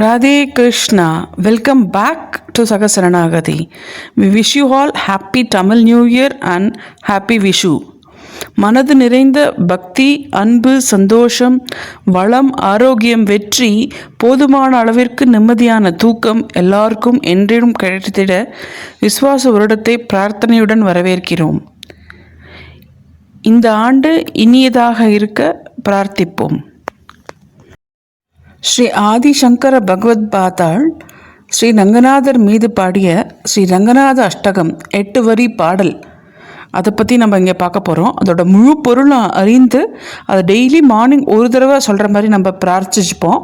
Radhe Krishna welcome back to Sahasaranagati we wish you all happy Tamil new year and happy Vishu மனது நிறைந்த பக்தி அன்பு சந்தோஷம் வளம் ஆரோக்கியம் வெற்றி போதுமான அளவிற்கு நிம்மதியான தூக்கம் எல்லாருக்கும் என்றும் கிடைத்திட விசுவாச வருடத்தை பிரார்த்தனையுடன் வரவேற்கிறோம். இந்த ஆண்டு இனியதாக இருக்க பிரார்த்திப்போம். ஸ்ரீ ஆதிசங்கர பகவத் பாதாள் ஸ்ரீ ரங்கநாதர் மீது பாடிய ஸ்ரீ ரங்கநாத அஷ்டகம் எட்டு வரி பாடல். அதை பற்றி நம்ம இங்கே பார்க்க போகிறோம் அதோட முழு பொருளும் அறிந்து அதை டெய்லி மார்னிங் ஒரு தடவை சொல்கிற மாதிரி நம்ம பிரார்த்திச்சுப்போம்.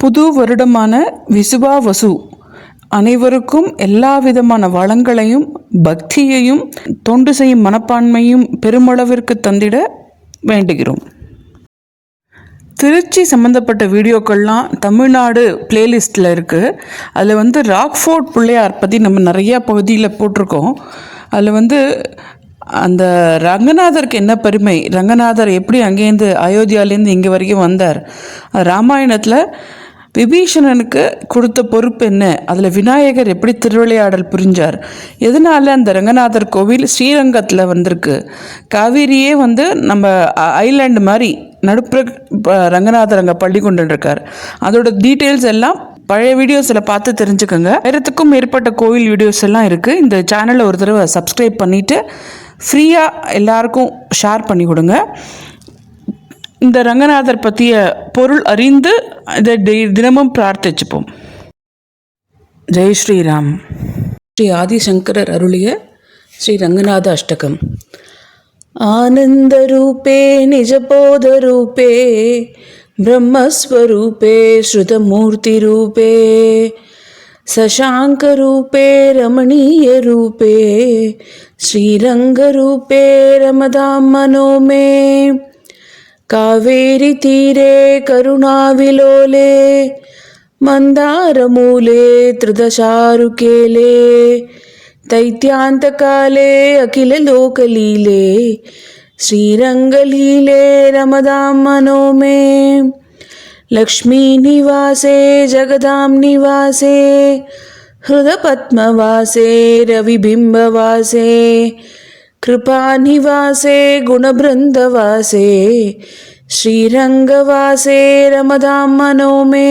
புது வருடமான விசுவா வசு. அனைவருக்கும் எல்லா விதமான வளங்களையும் பக்தியையும் தொண்டு செய்யும் மனப்பான்மையும் பெருமளவிற்கு தந்திட வேண்டுகிறோம். திருச்சி சம்மந்தப்பட்ட வீடியோக்கள்லாம் தமிழ்நாடு பிளேலிஸ்ட்டில் இருக்குது அதில் வந்து ராக்ஃபோர்ட் பிள்ளையார் பற்றி நம்ம நிறையா பகுதியில் போட்டிருக்கோம். அதில் வந்து அந்த ரங்கநாதருக்கு என்ன பெருமை? ரங்கநாதர் எப்படி அங்கேருந்து அயோத்தியாலேருந்து இங்கே வரைக்கும் வந்தார்? ராமாயணத்தில் விபீஷணனுக்கு கொடுத்த பொறுப்பு என்ன? அதில் விநாயகர் எப்படி திருவிளையாடல் புரிஞ்சார்? எதனால அந்த ரங்கநாதர் கோவில் ஸ்ரீரங்கத்தில் வந்திருக்கு? காவேரியே வந்து நம்ம ஐலாண்டு மாதிரி நடுப்புற ரங்கநாத ரங்கநாதர் அங்கே பள்ளி இருக்கார். அதோட டீட்டெயில்ஸ் எல்லாம் பழைய வீடியோஸில் பார்த்து தெரிஞ்சுக்கோங்க. ஆயிரத்துக்கும் மேற்பட்ட கோவில் வீடியோஸ் எல்லாம் இருக்குது இந்த சேனலை ஒரு தடவை சப்ஸ்கிரைப் பண்ணிவிட்டு ஃப்ரீயாக எல்லாருக்கும் ஷேர் பண்ணி கொடுங்க. இந்த ரங்கநாதர் பற்றிய பொருள் அறிந்து இதை டெய்- தினமும் பிரார்த்திச்சுப்போம். ஜெய் ஸ்ரீராம். ஸ்ரீ ஆதிசங்கரர் அருளிய ஸ்ரீ ரங்கநாத அஷ்டகம். आनन्दरूपे निजबोधरूपे ब्रह्मस्वरूपे श्रुतमूर्तिरूपे शशाङ्करूपे रमणीयरूपे श्रीरङ्गरूपे रमदां मनो मे कावेरीतीरे करुणाविलोले मन्दारमूले त्रिदशारुकेले दैत्यान्तकाले अखिललोकलीले श्रीरङ्गलीले रमदां मनो मे लक्ष्मीनिवासे जगदां निवासे हृदपद्मवासे रविबिम्बवासे कृपानिवासे गुणबृन्दवासे श्रीरङ्गवासे रमदां मनो मे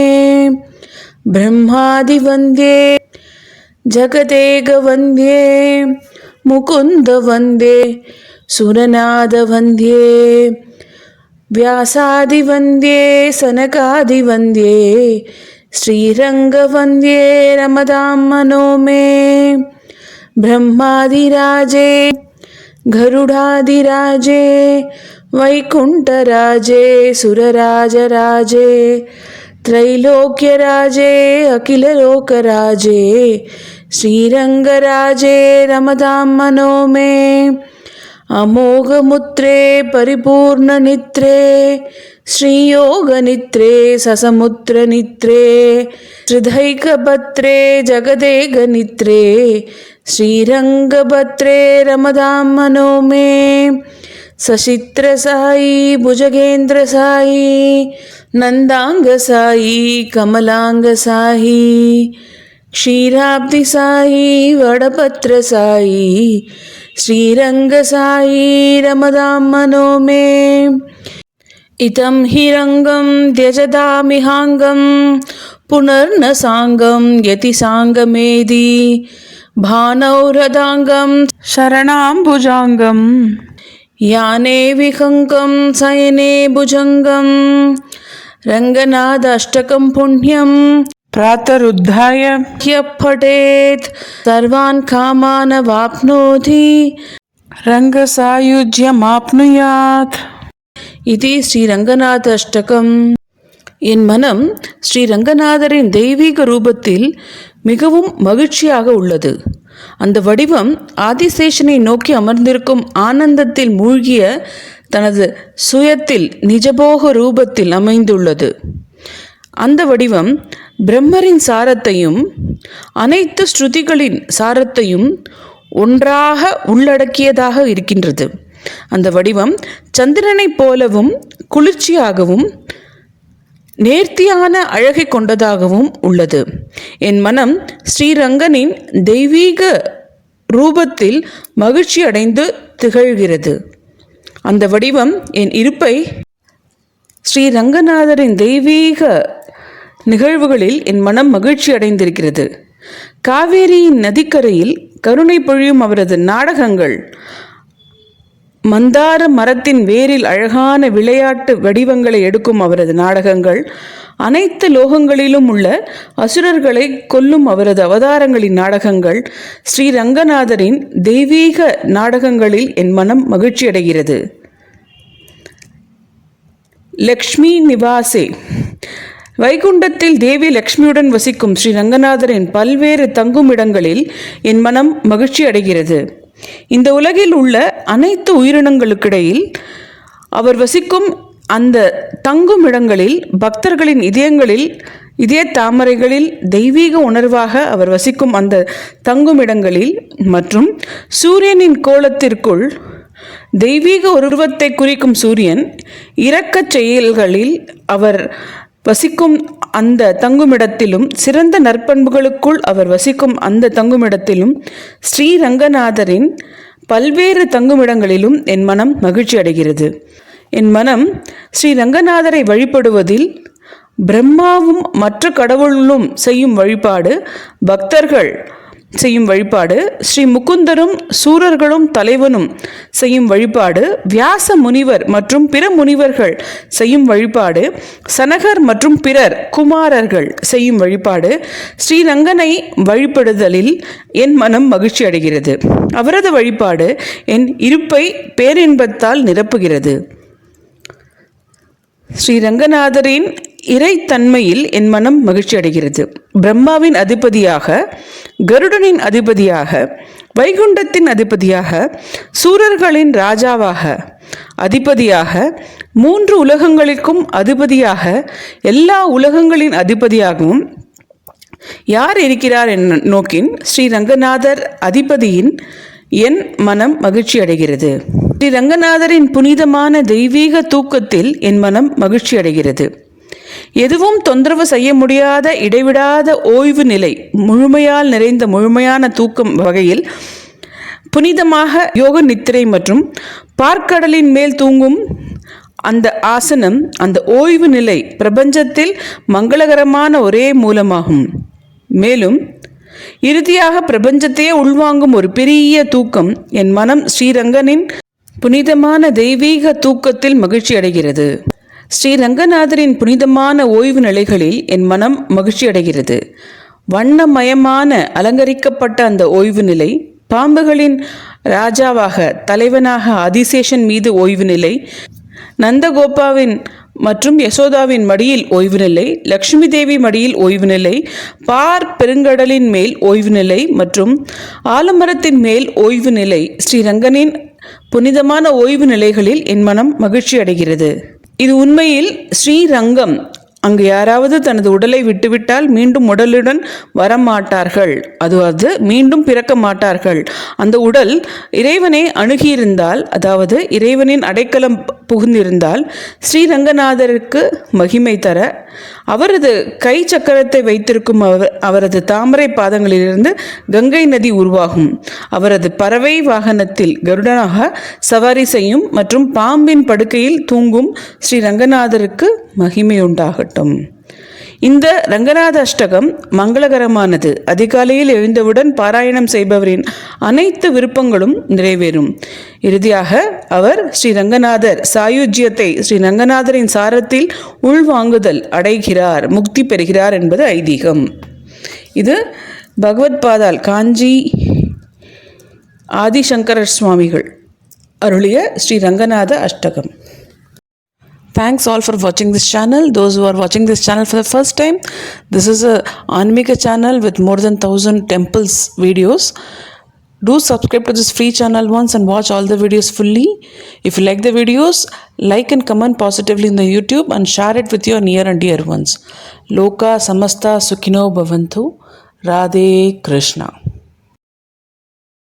ब्रह्मादिवन्द्ये जगदेकवन्द्ये मुकुन्दवन्दे सुरनादवन्द्ये व्यासादिवन्द्ये सनकादिवन्द्ये श्रीरङ्गवन्द्ये रमदां मनो मे ब्रह्मादिराजे गरुडादिराजे वैकुण्ठराजे सुरराजराजे ത്രൈലോക്യരാജേ അഖിലലോകരാജേ ശ്രീരംഗരാജേ രമതാം മനോമേ അമോഘമുത്രേ പരിപൂർണനിത്രേ ശ്രീയോഗനിത്രേ സസമുദ്രനിത്രേ ഹൃദൈകഭദ്രേ ജഗദേകനിത്രേ ശ്രീരംഗഭദ്രേ രമതാം മനോമേ सचित्रसायी भुजगेन्द्रसायी नन्दाङ्गसायी कमलाङ्गसायी क्षीराब्धिसायी वडपत्रसायी श्रीरङ्गसायी रमदां मनो मे इतं हि रङ्गं त्यजदामिहाङ्गं पुनर्न साङ्गं यतिसाङ्गमेदि भानौरदाङ्गं शरणाम्बुजाङ्गम् யானே விகங்கம் சயனே புஜங்கம். ரங்கநாதஷ்டகம் புண்ணியம். பிராத்தருத்தாய யப்படேத். சர்வான் காமான வாப்னோதி. ரங்கசாயுஜ்யமாப்னுயாத். இது ஸ்ரீரங்கநாத அஷ்டகம். என் மனம் ஸ்ரீரங்கநாதரின் தெய்வீக ரூபத்தில் மிகவும் மகிழ்ச்சியாக உள்ளது. அந்த வடிவம் ஆதிசேஷனை நோக்கி அமர்ந்திருக்கும் ஆனந்தத்தில் மூழ்கிய தனது சுயத்தில் நிஜபோக ரூபத்தில் அமைந்துள்ளது. அந்த வடிவம் பிரம்மரின் சாரத்தையும் அனைத்து ஸ்ருதிகளின் சாரத்தையும் ஒன்றாக உள்ளடக்கியதாக இருக்கின்றது. அந்த வடிவம் சந்திரனைப் போலவும் குளிர்ச்சியாகவும் நேர்த்தியான அழகை கொண்டதாகவும் உள்ளது. என் மனம் ஸ்ரீரங்கனின் தெய்வீக ரூபத்தில் மகிழ்ச்சி அடைந்து திகழ்கிறது. அந்த வடிவம் என் இருப்பை ஸ்ரீரங்கநாதரின் தெய்வீக நிகழ்வுகளில் என் மனம் மகிழ்ச்சி அடைந்திருக்கிறது. காவேரியின் நதிக்கரையில் கருணை பொழியும் அவரது நாடகங்கள் மந்தார மரத்தின் வேரில் அழகான விளையாட்டு வடிவங்களை எடுக்கும் அவரது நாடகங்கள். அனைத்து லோகங்களிலும் உள்ள அசுரர்களை கொல்லும் அவரது அவதாரங்களின் நாடகங்கள். ஸ்ரீ ரங்கநாதரின் தெய்வீக நாடகங்களில் என் மனம் மகிழ்ச்சி அடைகிறது லக்ஷ்மி நிவாசே. வைகுண்டத்தில் தேவி லக்ஷ்மியுடன் வசிக்கும் ஸ்ரீ ரங்கநாதரின் பல்வேறு தங்கும் இடங்களில் என் மனம் மகிழ்ச்சி அடைகிறது இந்த உலகில் உள்ள அனைத்து உயிரினங்களுக்கிடையில் அவர் வசிக்கும் அந்த தங்கும் இடங்களில் பக்தர்களின் இதயங்களில் இதய தாமரைகளில் தெய்வீக உணர்வாக அவர் வசிக்கும் அந்த தங்கும் இடங்களில் மற்றும் சூரியனின் கோலத்திற்குள் தெய்வீக உருவத்தை குறிக்கும் சூரியன் இரக்கச் செயல்களில் அவர் வசிக்கும் அந்த தங்குமிடத்திலும் சிறந்த நற்பண்புகளுக்குள் அவர் வசிக்கும் அந்த தங்குமிடத்திலும் ஸ்ரீரங்கநாதரின் பல்வேறு தங்குமிடங்களிலும் என் மனம் மகிழ்ச்சி அடைகிறது. என் மனம் ஸ்ரீ ரங்கநாதரை வழிபடுவதில் பிரம்மாவும் மற்ற கடவுளும் செய்யும் வழிபாடு பக்தர்கள் செய்யும் வழிபாடு ஸ்ரீ முகுந்தரும் சூரர்களும் தலைவனும் செய்யும் வழிபாடு வியாச முனிவர் மற்றும் பிற முனிவர்கள் செய்யும் வழிபாடு சனகர் மற்றும் பிறர் குமாரர்கள் செய்யும் வழிபாடு ஸ்ரீரங்கனை வழிபடுதலில் என் மனம் மகிழ்ச்சி அடைகிறது. அவரது வழிபாடு என் இருப்பை பேரின்பத்தால் நிரப்புகிறது. ஸ்ரீரங்கநாதரின் இறைத்தன்மையில் என் மனம் மகிழ்ச்சி அடைகிறது. பிரம்மாவின் அதிபதியாக கருடனின் அதிபதியாக வைகுண்டத்தின் அதிபதியாக சூரர்களின் ராஜாவாக அதிபதியாக மூன்று உலகங்களுக்கும் அதிபதியாக எல்லா உலகங்களின் அதிபதியாகவும் யார் இருக்கிறார் என் நோக்கின் ஸ்ரீரங்கநாதர் அதிபதியின் என் மனம் மகிழ்ச்சி அடைகிறது. ஸ்ரீ ரங்கநாதரின் புனிதமான தெய்வீக தூக்கத்தில் என் மனம் மகிழ்ச்சி அடைகிறது. எதுவும் தொந்தரவு செய்ய முடியாத இடைவிடாத ஓய்வு நிலை முழுமையால் நிறைந்த முழுமையான தூக்கம் வகையில் புனிதமாக யோக நித்திரை மற்றும் பார்க்கடலின் மேல் தூங்கும் அந்த ஆசனம் அந்த ஓய்வு நிலை பிரபஞ்சத்தில் மங்களகரமான ஒரே மூலமாகும். மேலும் இறுதியாக பிரபஞ்சத்தையே உள்வாங்கும் ஒரு பெரிய தூக்கம் என் மனம் ஸ்ரீரங்கனின் புனிதமான தெய்வீக தூக்கத்தில் மகிழ்ச்சி அடைகிறது ஸ்ரீரங்கநாதரின் புனிதமான ஓய்வு நிலைகளில் என் மனம் மகிழ்ச்சி அடைகிறது வண்ணமயமான அலங்கரிக்கப்பட்ட அந்த ஓய்வு நிலை பாம்புகளின் ராஜாவாக தலைவனாக ஆதிசேஷன் மீது ஓய்வு நிலை நந்தகோபாவின் மற்றும் யசோதாவின் மடியில் ஓய்வு நிலை லக்ஷ்மி தேவி மடியில் ஓய்வு நிலை பார் பெருங்கடலின் மேல் ஓய்வு நிலை மற்றும் ஆலமரத்தின் மேல் ஓய்வு நிலை ஸ்ரீரங்கனின் புனிதமான ஓய்வு நிலைகளில் என் மனம் மகிழ்ச்சி அடைகிறது இது உண்மையில் ஸ்ரீரங்கம் அங்கு யாராவது தனது உடலை விட்டுவிட்டால் மீண்டும் உடலுடன் வரமாட்டார்கள். அதாவது மீண்டும் பிறக்க மாட்டார்கள். அந்த உடல் இறைவனை அணுகியிருந்தால் அதாவது இறைவனின் அடைக்கலம் புகுந்திருந்தால் ஸ்ரீரங்கநாதருக்கு மகிமை தர அவரது கை சக்கரத்தை வைத்திருக்கும் அவர் அவரது தாமரை பாதங்களிலிருந்து கங்கை நதி உருவாகும். அவரது பறவை வாகனத்தில் கருடனாக சவாரி செய்யும் மற்றும் பாம்பின் படுக்கையில் தூங்கும் ஸ்ரீ ரங்கநாதருக்கு மகிமை உண்டாகட்டும். இந்த ரங்கநாத அஷ்டகம் மங்களகரமானது. அதிகாலையில் எழுந்தவுடன் பாராயணம் செய்பவரின் அனைத்து விருப்பங்களும் நிறைவேறும். இறுதியாக அவர் ஸ்ரீ ரங்கநாதர் சாயுஜ்யத்தை ஸ்ரீ ரங்கநாதரின் சாரத்தில் உள்வாங்குதல் அடைகிறார் முக்தி பெறுகிறார் என்பது ஐதீகம். இது பகவத் பாதால் காஞ்சி ஆதிசங்கரர் சுவாமிகள் அருளிய ஸ்ரீ ரங்கநாத அஷ்டகம். Thanks all for watching this channel. Those who are watching this channel for the first time, this is a Anmika channel with more than 1000 temples videos. Do subscribe to this free channel once and watch all the videos fully. If you like the videos, like and comment positively in the YouTube and share it with your near and dear ones. Loka Samasta Sukhino Bhavantu. Radhe Krishna.